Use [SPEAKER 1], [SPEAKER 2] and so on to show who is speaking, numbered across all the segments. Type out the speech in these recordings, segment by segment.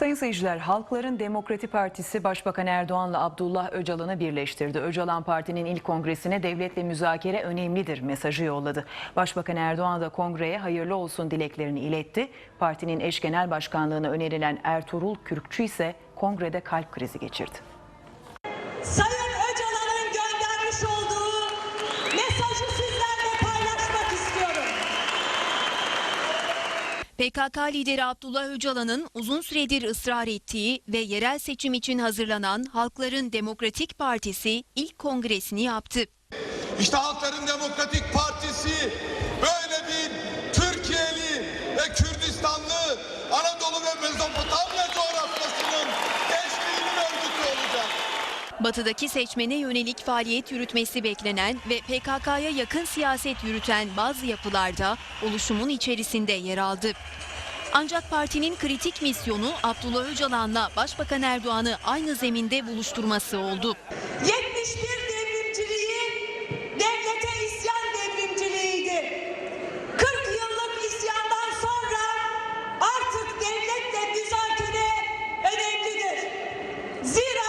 [SPEAKER 1] Sayın seyirciler, Halkların Demokrati Partisi Başbakan Erdoğan'la Abdullah Öcalan'ı birleştirdi. Öcalan partinin ilk kongresine devletle müzakere önemlidir mesajı yolladı. Başbakan Erdoğan da kongreye hayırlı olsun dileklerini iletti. Partinin eş genel başkanlığına önerilen Ertuğrul Kürkçü ise kongrede kalp krizi geçirdi.
[SPEAKER 2] Sayın Öcalan'ın göndermiş olduğu
[SPEAKER 3] PKK lideri Abdullah Öcalan'ın uzun süredir ısrar ettiği ve yerel seçim için hazırlanan Halkların Demokratik Partisi ilk kongresini yaptı.
[SPEAKER 4] İşte Halkların Demokratik Partisi böyle bir Türkiye'li ve Kürdistanlı Anadolu ve Mezopotamya
[SPEAKER 3] Batıdaki seçmene yönelik faaliyet yürütmesi beklenen ve PKK'ya yakın siyaset yürüten bazı yapılarda oluşumun içerisinde yer aldı. Ancak partinin kritik misyonu Abdullah Öcalan'la Başbakan Erdoğan'ı aynı zeminde buluşturması oldu.
[SPEAKER 2] 71 devrimciliği devlete isyan devrimciliğiydi. 40 yıllık isyandan sonra artık devletle müzakere önemlidir. Zira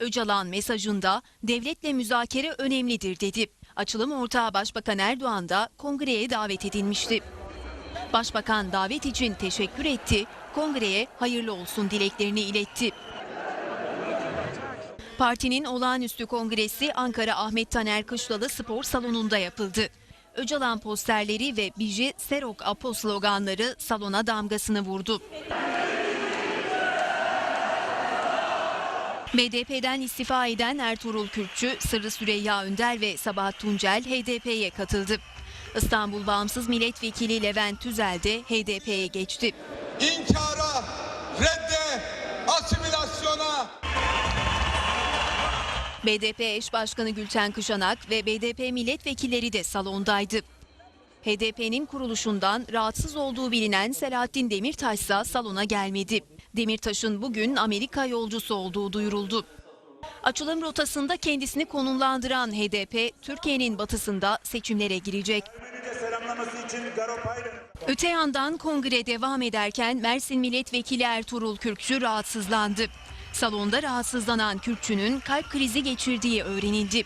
[SPEAKER 3] Öcalan mesajında devletle müzakere önemlidir dedi. Açılım ortağı Başbakan Erdoğan da kongreye davet edilmişti. Başbakan davet için teşekkür etti, kongreye hayırlı olsun dileklerini iletti. Partinin olağanüstü kongresi Ankara Ahmet Taner Kışlalı Spor Salonu'nda yapıldı. Öcalan posterleri ve Bije Serok Apo sloganları salona damgasını vurdu. BDP'den istifa eden Ertuğrul Kürkçü, Sırrı Süreyya Önder ve Sabahat Tuncel HDP'ye katıldı. İstanbul Bağımsız Milletvekili Levent Tüzel de HDP'ye geçti.
[SPEAKER 4] İnkara, redde, asimilasyona,
[SPEAKER 3] BDP eş başkanı Gülten Kışanak ve BDP milletvekilleri de salondaydı. HDP'nin kuruluşundan rahatsız olduğu bilinen Selahattin Demirtaş ise salona gelmedi. Demirtaş'ın bugün Amerika yolcusu olduğu duyuruldu. Açılım rotasında kendisini konumlandıran HDP, Türkiye'nin batısında seçimlere girecek. Öte yandan kongre devam ederken Mersin Milletvekili Ertuğrul Kürkçü rahatsızlandı. Salonda rahatsızlanan Kürkçü'nün kalp krizi geçirdiği öğrenildi.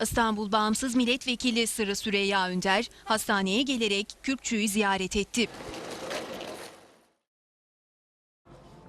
[SPEAKER 3] İstanbul Bağımsız Milletvekili Sırrı Süreyya Önder hastaneye gelerek Kürkçü'yü ziyaret etti.